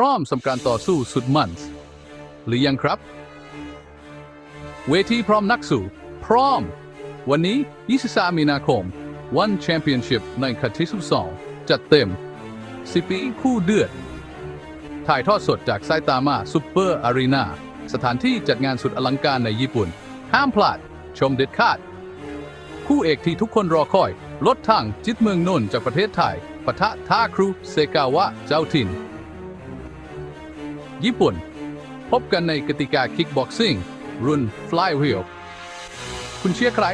พร้อมสำหรับการต่อสู้สุดมันหรือยังครับ เวทีพร้อมนักสู้พร้อม วันนี้ 23 มีนาคมวันแชมเปี้ยนชิพในคัดที่12จัดเต็ม 10 ปีคู่เดือด ถ่ายทอดสดจากไซตามาซูเปอร์อารีนาสถานที่จัดงานสุดอลังการในญี่ปุ่น ห้ามพลาด ชมเด็ดขาด คู่เอกที่ทุกคนรอคอยรถถังจิตเมืองนนท์จากประเทศไทยปะทะท่าครูเซกาวะเจ้าถิ่น ญี่ปุ่น พบกันในกติกาคิกบ็อกซิ่งรุ่น Flywheel คุณเชียร์ใคร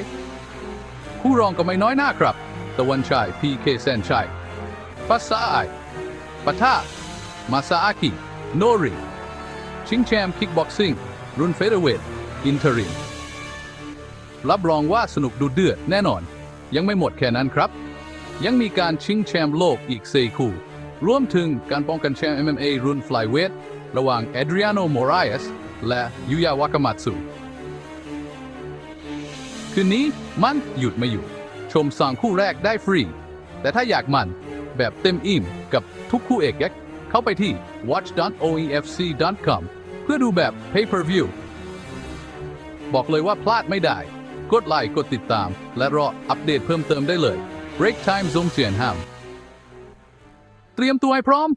คู่รองก็ไม่น้อยหน้าครับ ตะวันชัย PK เซนชัยฟัสซาไอปะทะมาซาอากิ โนริ ชิงแชมป์คิกบ็อกซิ่งรุ่นเฟเธอร์เวทอินเทอริมรับรองว่าสนุกดูเดือดแน่นอน ยังไม่หมดแค่นั้นครับ ยังมีการชิงแชมป์โลกอีก 4 คู่ รวมถึงการป้องกันแชมป์ MMA รุ่น Flyweight ระหว่างเอ r ริ a โนโมรา e สและยูยาวากามัตสึคืนนี้มันหยุดไม่อยู่ ชมสองคู่แรกได้ฟรี แต่ถ้าอยากมันแบบเต็มอิ่มกับทุกคู่เอกยักษ์เข้าไปที่ watch.oefc.com เพื่อดูแบบ pay per view บอกเลยว่าพลาดไม่ได้ กดไลค์กดติดตาม และรออัปเดตเพิ่มเติมได้เลย Break Time Zone เจียนห้ามเตรียมตัวให้พร้อม